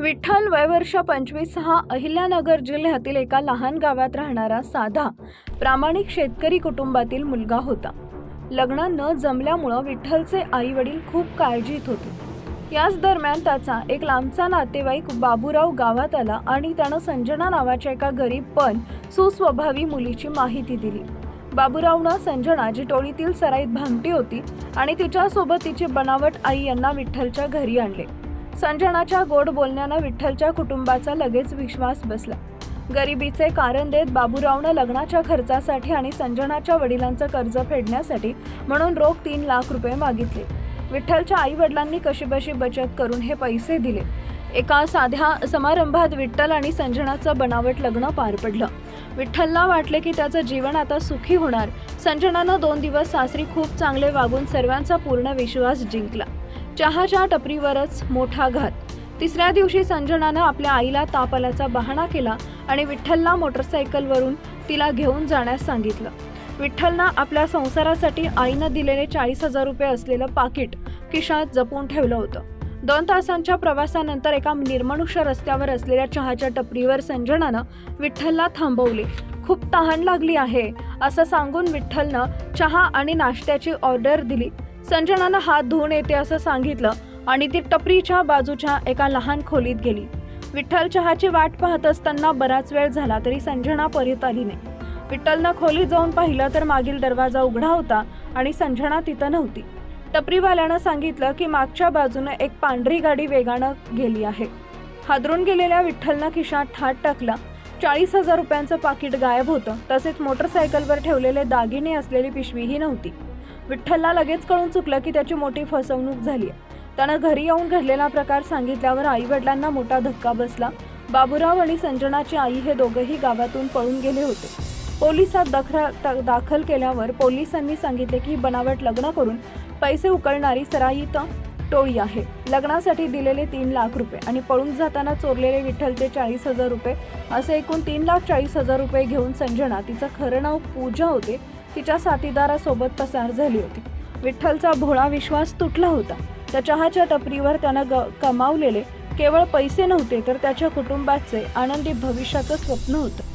विठ्ठल वयवर्ष पंचवीस हा अहिल्यानगर जिल्ह्यातील एका लहान गावात राहणारा साधा प्रामाणिक शेतकरी कुटुंबातील मुलगा होता. लग्न न जमल्यामुळं विठ्ठलचे आई वडील खूप काळजीत होते. याच दरम्यान त्याचा एक लांबचा नातेवाईक बाबूराव गावात आला आणि त्यानं संजना नावाच्या एका गरीब पण सुस्वभावी मुलीची माहिती दिली. बाबूरावनं संजना जी टोळीतील सराईत भामटी होती आणि तिच्यासोबत तिची बनावट आई यांना विठ्ठलच्या घरी आणले. संजनाच्या गोड बोलण्यानं विठ्ठलच्या कुटुंबाचा लगेच विश्वास बसला. गरिबीचे कारण देत बाबूरावनं लग्नाच्या खर्चासाठी आणि संजनाच्या वडिलांचं कर्ज फेडण्यासाठी म्हणून रोख तीन लाख रुपये मागितले. विठ्ठलच्या आई वडिलांनी कशीबशी बचत करून हे पैसे दिले. एका साध्या समारंभात विठ्ठल आणि संजनाचं बनावट लग्न पार पडलं. विठ्ठलला वाटले की त्याचं जीवन आता सुखी होणार. संजनानं दोन दिवस सासरी खूप चांगले वागून सर्वांचा पूर्ण विश्वास जिंकला. चहाच्या टपरीवरच मोठा घात. तिसऱ्या दिवशी संजनानं आपल्या आईला ताप आल्याचा बहाणा केला आणि विठ्ठलला मोटरसायकलवरून तिला घेऊन जाण्यास सांगितलं. विठ्ठलनं आपल्या संसारासाठी आईनं दिलेले चाळीस हजार रुपये असलेलं पाकिट किशात जपून ठेवलं होतं. दोन तासांच्या प्रवासानंतर एका निर्मनुष्य रस्त्यावर असलेल्या चहाच्या टपरीवर संजनानं विठ्ठलला थांबवले. खूप तहान लागली आहे असं सांगून विठ्ठलनं चहा आणि नाश्त्याची ऑर्डर दिली. संजनानं हात धुवून येते असं सांगितलं आणि ती टपरीच्या बाजूच्या एका लहान खोलीत गेली. विठ्ठल चहाची वाट पाहत असताना बराच वेळ झाला तरी संजना परत आली नाही. विठ्ठलनं खोलीत जाऊन पाहिलं तर मागील दरवाजा उघडा होता आणि संजना तिथं नव्हती. टपरीवाल्यानं सांगितलं की मागच्या बाजूनं एक पांढरी गाडी वेगानं गेली आहे. हादरून गेलेल्या विठ्ठलनं खिशात ठाट टाकला. चाळीस हजार रुपयांचं पाकिट गायब होतं. तसेच मोटरसायकलवर ठेवलेले दागिने असलेली पिशवीही नव्हती. विठ्ठलला लगेच कळून चुकलं की त्याची मोठी फसवणूक झाली त्यानं घरी येऊन घडलेला प्रकार सांगितल्यावर आई वडिलांना मोठा धक्का बसला. बाबूराव आणि संजनाची आई हे दोघंही गावातून पळून गेले होते. पोलिसात दखरा दाखल केल्यावर पोलिसांनी सांगितले की बनावट लग्न करून पैसे उकळणारी सराईत टोळी आहे. लग्नासाठी दिलेले तीन लाख रुपये आणि पळून जाताना चोरलेले विठ्ठलचे चाळीस हजार रुपये असे एकूण तीन लाख चाळीस हजार रुपये घेऊन संजना तिचं खरं नाव पूजा होते तिच्या साथीदारासोबत पसार झाली होती. विठ्ठलचा भोळा विश्वास तुटला होता. त्या चहाच्या टपरीवर त्यानं ग कमावलेले केवळ पैसे नव्हते तर त्याच्या कुटुंबाचे आनंदी भविष्याचं स्वप्न होतं.